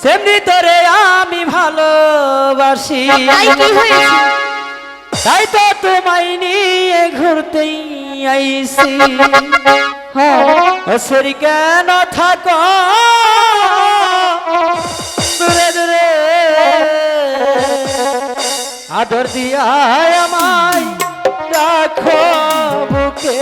সেমনি তোরে আমি ভালোবাসি। তাই তো তোমায় নিয়ে ঘুরতেই আইসি। সরি কেন থাকো? দূরে দূরে। আদর দিয়া আমায় রাখো বুকে।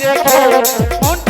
রেখে মন